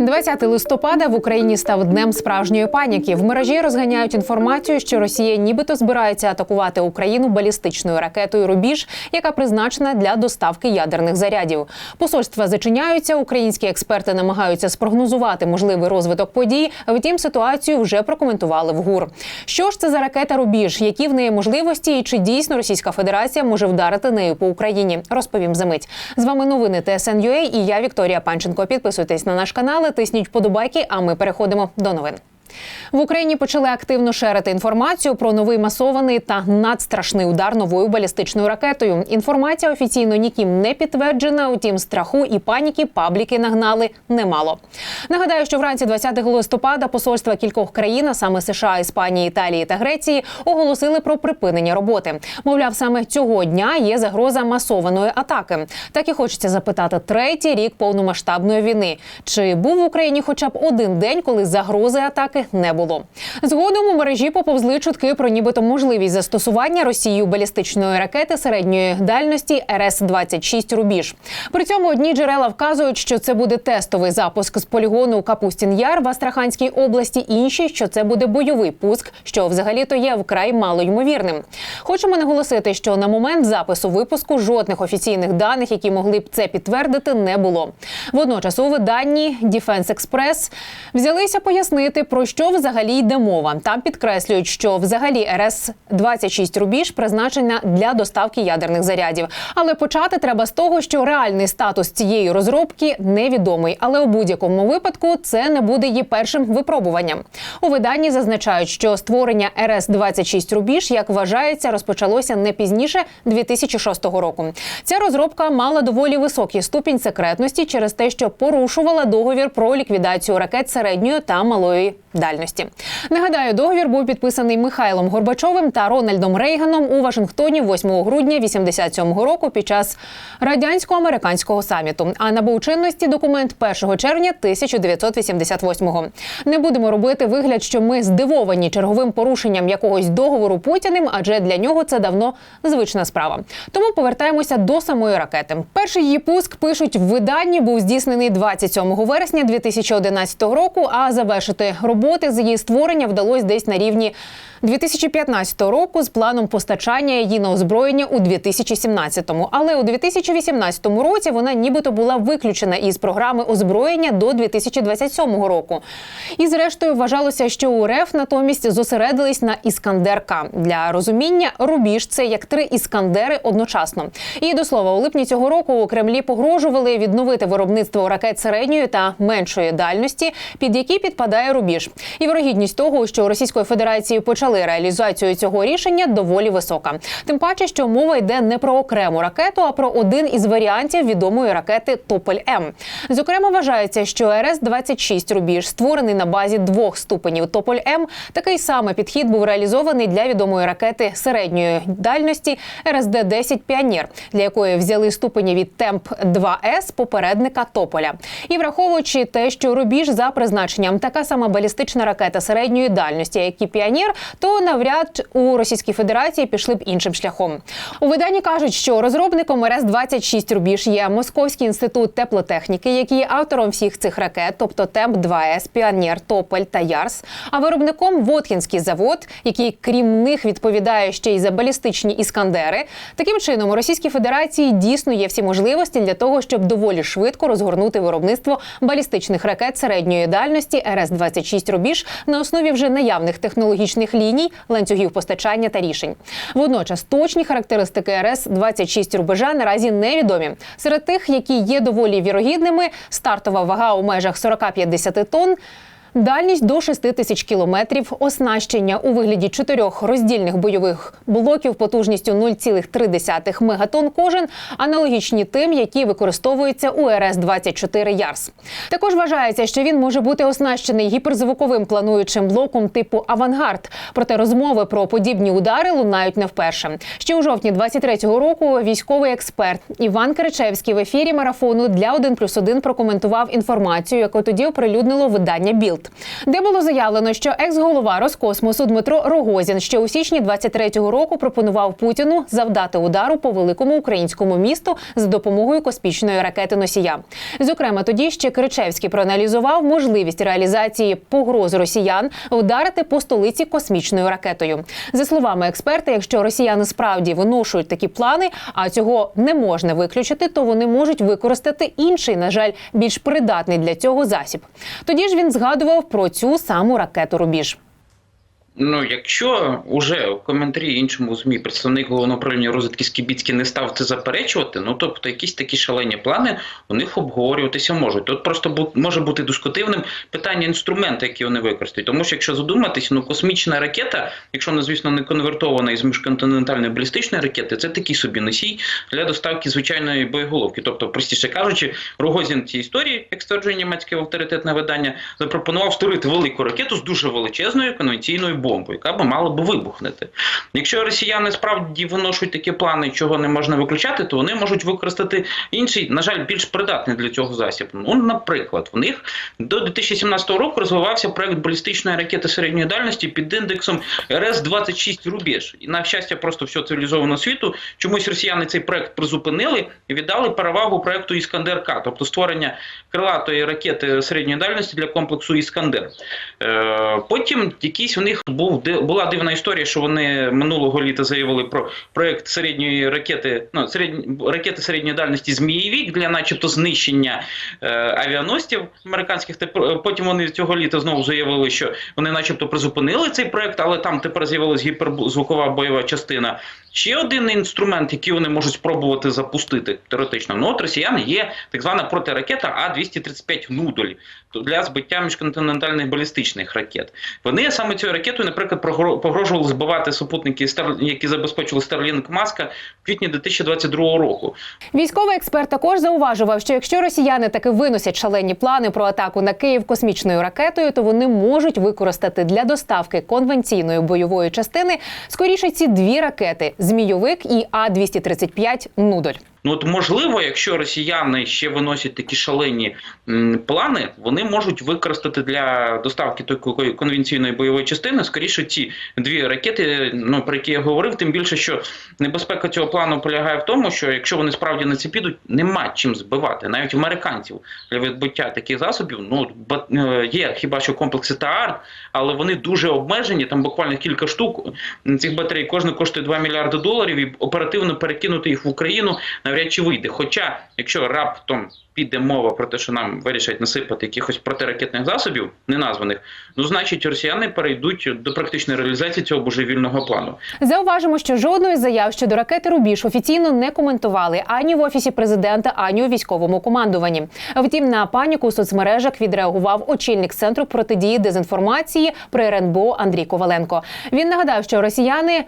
20 листопада в Україні став днем справжньої паніки. В мережі розганяють інформацію, що Росія нібито збирається атакувати Україну балістичною ракетою Рубіж, яка призначена для доставки ядерних зарядів. Посольства зачиняються. Українські експерти намагаються спрогнозувати можливий розвиток подій. Втім, ситуацію вже прокоментували в ГУР. Що ж це за ракета Рубіж? Які в неї можливості, і чи дійсно Російська Федерація може вдарити нею по Україні? Розповім за мить. З вами новини ТСНЮА і я Вікторія Панченко. Підписуйтесь на наш канал, тисніть вподобайки. А ми переходимо до новин. В Україні почали активно шерити інформацію про новий масований та надстрашний удар новою балістичною ракетою. Інформація офіційно ніким не підтверджена. Утім, страху і паніки пабліки нагнали немало. Нагадаю, що вранці 20 листопада посольства кількох країн, а саме США, Іспанії, Італії та Греції, оголосили про припинення роботи. Мовляв, саме цього дня є загроза масованої атаки. Так і хочеться запитати третій рік повномасштабної війни. Чи був в Україні хоча б один день, коли загрози атаки не було? Згодом у мережі поповзли чутки про нібито можливість застосування Росією балістичної ракети середньої дальності РС 26 Рубіж. При цьому одні джерела вказують, що це буде тестовий запуск з полігону Капустін Яр в Астраханській області. Інші, що це буде бойовий пуск, що взагалі то є вкрай малоймовірним. Хочемо наголосити, що на момент запису випуску жодних офіційних даних, які могли б це підтвердити, не було. Водночас у виданні Defense Express взялися пояснити про що взагалі йде мова. Там підкреслюють, що взагалі РС 26 рубіж призначена для доставки ядерних зарядів. Але почати треба з того, що реальний статус цієї розробки невідомий. Але у будь-якому випадку це не буде її першим випробуванням. У виданні зазначають, що створення РС 26 рубіж, як вважається, розпочалося не пізніше 2006 року. Ця розробка мала доволі високий ступінь секретності через те, що порушувала договір про ліквідацію ракет середньої та малої дальності. Нагадаю, договір був підписаний Михайлом Горбачовим та Рональдом Рейганом у Вашингтоні 8 грудня 87 року під час радянсько-американського саміту. А набув чинності документ 1 червня 1988-го. Не будемо робити вигляд, що ми здивовані черговим порушенням якогось договору Путіним, адже для нього це давно звична справа. Тому повертаємося до самої ракети. Перший її пуск пишуть в виданні був здійснений 27 вересня 2011 року. А завершити роботи з її створення вдалося десь на рівні 2015 року з планом постачання її на озброєння у 2017-му. Але у 2018 році вона нібито була виключена із програми озброєння до 2027 року. І зрештою вважалося, що у РФ натомість зосередились на іскандер-К. для розуміння. Рубіж це як три іскандери одночасно. І до слова, у липні цього року у Кремлі погрожували відновити виробництво ракет середньої та меншої дальності, під які підпадає рубіж. І вирогідність того, що Російської Федерації почали реалізацію цього рішення, доволі висока. Тим паче, що мова йде не про окрему ракету, а про один із варіантів відомої ракети Тополь М. Зокрема, вважається, що РС 26 рубіж створений на базі двох ступенів Тополь М. Такий самий підхід був реалізований для відомої ракети середньої дальності РСД 10 Піонір, для якої взяли ступені від темп 2 С попередника Тополя. І враховуючи те, що рубіж за призначенням така сама балістична ракета середньої дальності, як і піонір, то навряд у Російській Федерації пішли б іншим шляхом. У виданні кажуть, що розробником РС 26 рубіж є Московський інститут теплотехніки, який є автором всіх цих ракет, тобто темп 2 С, Піонер, Тополь та Ярс. А виробником Воткінський завод, який крім них відповідає ще й за балістичні іскандери. Таким чином у Російській Федерації дійсно є всі можливості для того, щоб доволі швидко розгорнути виробництво балістичних ракет середньої дальності РС 26 рубіж на основі вже наявних технологічних ліній, ланцюгів постачання та рішень. Водночас точні характеристики РС 26 рубежа наразі невідомі. Серед тих, які є доволі вірогідними, стартова вага у межах 40-50 тонн. Дальність до 6 тисяч кілометрів, оснащення у вигляді чотирьох роздільних бойових блоків потужністю 0,3 мегатон кожен, аналогічні тим, які використовуються у РС-24 Ярс. Також вважається, що він може бути оснащений гіперзвуковим плануючим блоком типу Авангард. Проте розмови про подібні удари лунають не вперше. Ще у жовтні 23-го року військовий експерт Іван Кричевський в ефірі марафону для 1+,1 прокоментував інформацію, яку тоді оприлюднило видання Білд. Де було заявлено, що екс-голова Роскосмосу Дмитро Рогозін ще у січні 23-го року пропонував Путіну завдати удару по великому українському місту з допомогою космічної ракети носія. Зокрема, тоді ще Кричевський проаналізував можливість реалізації погроз росіян вдарити по столиці космічною ракетою. За словами експерта, якщо росіяни справді виношують такі плани, а цього не можна виключити, то вони можуть використати інший, на жаль, більш придатний для цього засіб. Тоді ж він згадував про цю саму ракету Рубіж. Ну, якщо уже в коментарі іншому змі представник головного управління розвитки Скібіцький не став це заперечувати, ну тобто якісь такі шалені плани у них обговорюватися можуть. Тут просто бу- може бути дискутивним питання інструменту, які вони використають. Тому що якщо задуматись, ну космічна ракета, якщо вона, звісно, не конвертована із міжконтинентальної балістичної ракети, це такий собі носій для доставки звичайної боєголовки. Тобто, простіше кажучи, Рогозін цій історії, як стверджує німецьке авторитетне видання, запропонував створити велику ракету з дуже величезною конвенційною бомбою, яка би мала би вибухнути. Якщо росіяни справді виношують такі плани, чого не можна виключати, то вони можуть використати інший, на жаль, більш придатний для цього засіб. Ну, наприклад, в них до 2017 року розвивався проект балістичної ракети середньої дальності під індексом РС-26 Рубеж. І на щастя, просто всього цивілізованого світу чомусь росіяни цей проект призупинили і віддали перевагу проекту Іскандер-К, тобто створення крилатої ракети середньої дальності для комплексу Іскандер. Е, потім якийсь у них був була дивна історія, що вони минулого літа заявили про проект середньої ракети, ну середні ракети середньої дальності Змієвік для, начебто, знищення е, авіаносців американських. Тепер потім вони цього літа знову заявили, що вони, начебто, призупинили цей проект, але там тепер з'явилась гіперзвукова бойова частина. Ще один інструмент, який вони можуть спробувати запустити теоретично. Ну от росіяни є так звана протиракета А-235 «Нудоль» то для збиття міжконтинентальних балістичних ракет. Вони саме цією ракетою, наприклад, погрожували збивати супутники, які забезпечили Starlink Маска в квітні 2022 року. Військовий експерт також зауважував, що якщо росіяни таки виносять шалені плани про атаку на Київ космічною ракетою, то вони можуть використати для доставки конвенційної бойової частини скоріше ці дві ракети Змійовик і А 235 Нудоль. Ну от можливо, якщо росіяни ще виносять такі шалені плани, вони можуть використати для доставки такої конвенційної бойової частини скоріше ці дві ракети, ну про які я говорив. Тим більше, що небезпека цього плану полягає в тому, що якщо вони справді на це підуть, нема чим збивати. Навіть американців для відбиття таких засобів ну е, є хіба що комплекси ТААР, але вони дуже обмежені. Там буквально кілька штук цих батарей. Кожна коштує 2 мільярди доларів, і оперативно перекинути їх в Україну навряд чи вийде. Хоча, якщо раптом піде мова про те, що нам вирішать насипати якихось протиракетних засобів, неназваних, ну значить росіяни перейдуть до практичної реалізації цього божевільного плану. Зауважимо, що жодної заяв щодо ракети Рубіж офіційно не коментували ані в офісі президента, ані у військовому командуванні. Втім, на паніку у соцмережах відреагував очільник центру протидії дезінформації при РНБО Андрій Коваленко. Він нагадав, що росіяни.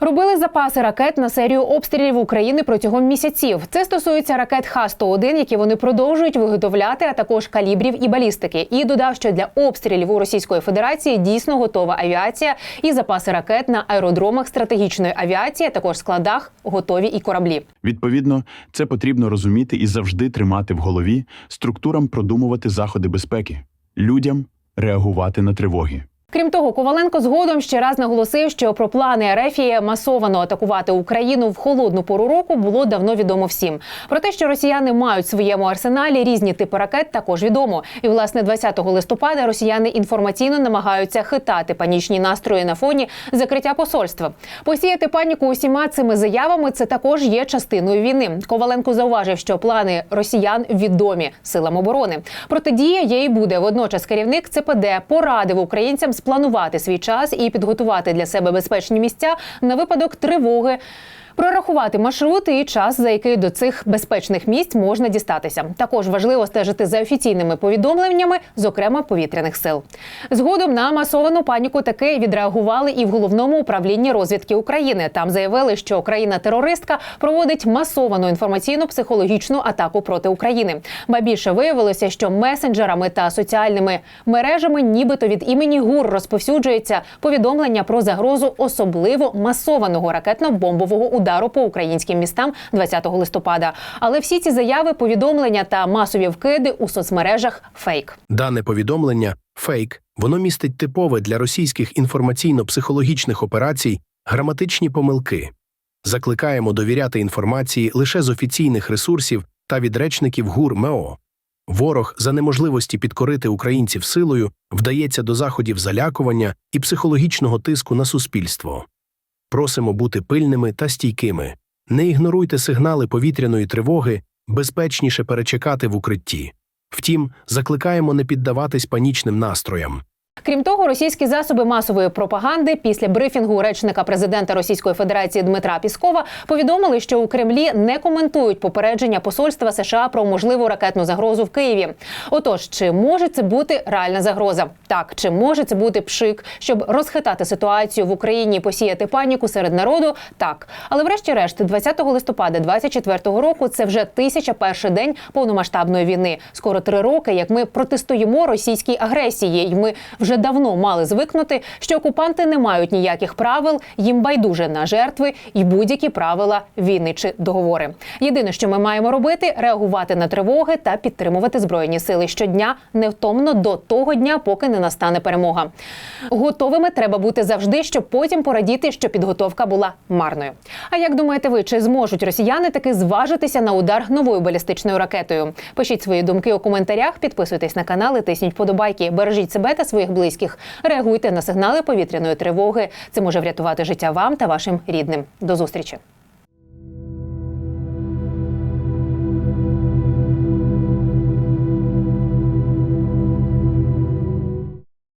Робили запаси ракет на серію обстрілів України протягом місяців. Це стосується ракет Х-101, які вони продовжують виготовляти, а також калібрів і балістики. І додав, що для обстрілів у Російської Федерації дійсно готова авіація і запаси ракет на аеродромах стратегічної авіації, а також складах готові і кораблі. Відповідно, це потрібно розуміти і завжди тримати в голові, структурам продумувати заходи безпеки, людям реагувати на тривоги. Крім того, Коваленко згодом ще раз наголосив, що про плани Ерефії масовано атакувати Україну в холодну пору року було давно відомо всім. Про те, що росіяни мають в своєму арсеналі різні типи ракет, також відомо. І власне 20 листопада росіяни інформаційно намагаються хитати панічні настрої на фоні закриття посольства. Посіяти паніку усіма цими заявами це також є частиною війни. Коваленко зауважив, що плани росіян відомі силам оборони. Протидія їй буде. Водночас керівник ЦПД порадив українцям спланувати свій час і підготувати для себе безпечні місця на випадок тривоги. Прорахувати маршрути і час, за який до цих безпечних місць можна дістатися. Також важливо стежити за офіційними повідомленнями, зокрема повітряних сил. Згодом на масовану паніку таки відреагували і в головному управлінні розвідки України. Там заявили, що країна-терористка проводить масовану інформаційно-психологічну атаку проти України. Ба більше виявилося, що месенджерами та соціальними мережами, нібито від імені ГУР, розповсюджується повідомлення про загрозу особливо масованого ракетно-бомбового удару удару по українським містам 20 листопада. Але всі ці заяви, повідомлення та масові вкиди у соцмережах фейк. Дане повідомлення фейк, воно містить типове для російських інформаційно-психологічних операцій граматичні помилки. Закликаємо довіряти інформації лише з офіційних ресурсів та від речників ГУР МЕО. Ворог за неможливості підкорити українців силою вдається до заходів залякування і психологічного тиску на суспільство. Просимо бути пильними та стійкими. Не ігноруйте сигнали повітряної тривоги, безпечніше перечекати в укритті. Втім, закликаємо не піддаватись панічним настроям. Крім того, російські засоби масової пропаганди після брифінгу речника президента Російської Федерації Дмитра Піскова повідомили, що у Кремлі не коментують попередження посольства США про можливу ракетну загрозу в Києві. Отож, чи може це бути реальна загроза? Так, чи може це бути пшик, щоб розхитати ситуацію в Україні і посіяти паніку серед народу? Так, але врешті-решт, 20 листопада 24 року, це вже тисяча перший день повномасштабної війни. Скоро три роки, як ми протистоїмо російській агресії, і ми вже давно мали звикнути, що окупанти не мають ніяких правил, їм байдуже на жертви і будь-які правила війни чи договори. Єдине, що ми маємо робити, реагувати на тривоги та підтримувати збройні сили щодня невтомно до того дня, поки не настане перемога. Готовими треба бути завжди, щоб потім порадіти, що підготовка була марною. А як думаєте ви, чи зможуть росіяни таки зважитися на удар новою балістичною ракетою? Пишіть свої думки у коментарях, підписуйтесь на канал і тисніть подобайки. Бережіть себе та своїх близьких. Реагуйте на сигнали повітряної тривоги. Це може врятувати життя вам та вашим рідним. До зустрічі.